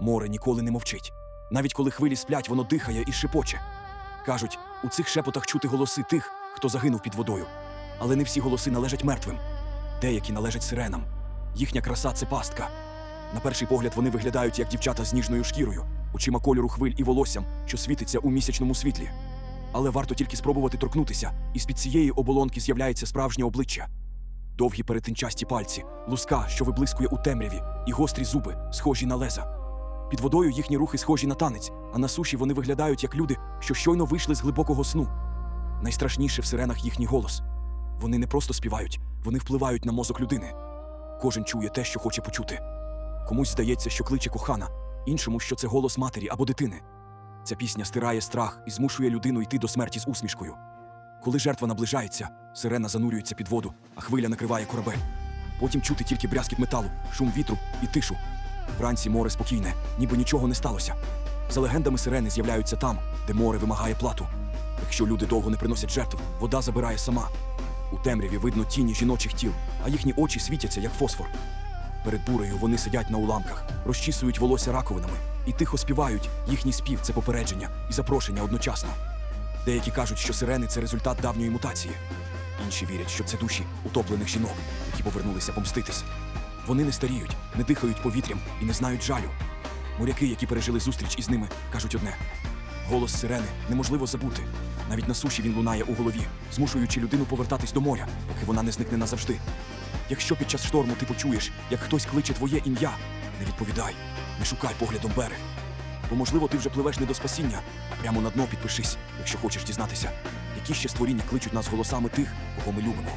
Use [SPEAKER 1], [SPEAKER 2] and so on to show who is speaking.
[SPEAKER 1] Море ніколи не мовчить. Навіть коли хвилі сплять, воно дихає і шепоче. Кажуть, у цих шепотах чути голоси тих, хто загинув під водою. Але не всі голоси належать мертвим. Деякі належать сиренам. Їхня краса це пастка. На перший погляд вони виглядають як дівчата з ніжною шкірою, очима кольору хвиль і волоссям, що світиться у місячному світлі. Але варто тільки спробувати торкнутися, і з-під цієї оболонки з'являється справжнє обличчя. Довгі перетинчасті пальці, луска, що виблискує у темряві, і гострі зуби, схожі на леза. Під водою їхні рухи схожі на танець, а на суші вони виглядають як люди, що щойно вийшли з глибокого сну. Найстрашніше в сиренах їхній голос. Вони не просто співають, вони впливають на мозок людини. Кожен чує те, що хоче почути. Комусь здається, що кличе кохана, іншому, що це голос матері або дитини. Ця пісня стирає страх і змушує людину йти до смерті з усмішкою. Коли жертва наближається, сирена занурюється під воду, а хвиля накриває корабель. Потім чути тільки брязкіт металу, шум вітру і тишу. Вранці море спокійне, ніби нічого не сталося. За легендами сирени з'являються там, де море вимагає плату. Якщо люди довго не приносять жертв, вода забирає сама. У темряві видно тіні жіночих тіл, а їхні очі світяться, як фосфор. Перед бурею вони сидять на уламках, розчісують волосся раковинами і тихо співають. Їхній спів це попередження і запрошення одночасно. Деякі кажуть, що сирени це результат давньої мутації. Інші вірять, що це душі утоплених жінок, які повернулися помститись. Вони не старіють, не дихають повітрям і не знають жалю. Моряки, які пережили зустріч із ними, кажуть одне: голос сирени неможливо забути. Навіть на суші він лунає у голові, змушуючи людину повертатись до моря, поки вона не зникне назавжди. Якщо під час шторму ти почуєш, як хтось кличе твоє ім'я, не відповідай, не шукай поглядом берег. Бо, можливо, ти вже пливеш не до спасіння, а прямо на дно підпишись, якщо хочеш дізнатися, які ще створіння кличуть нас голосами тих, кого ми любимо.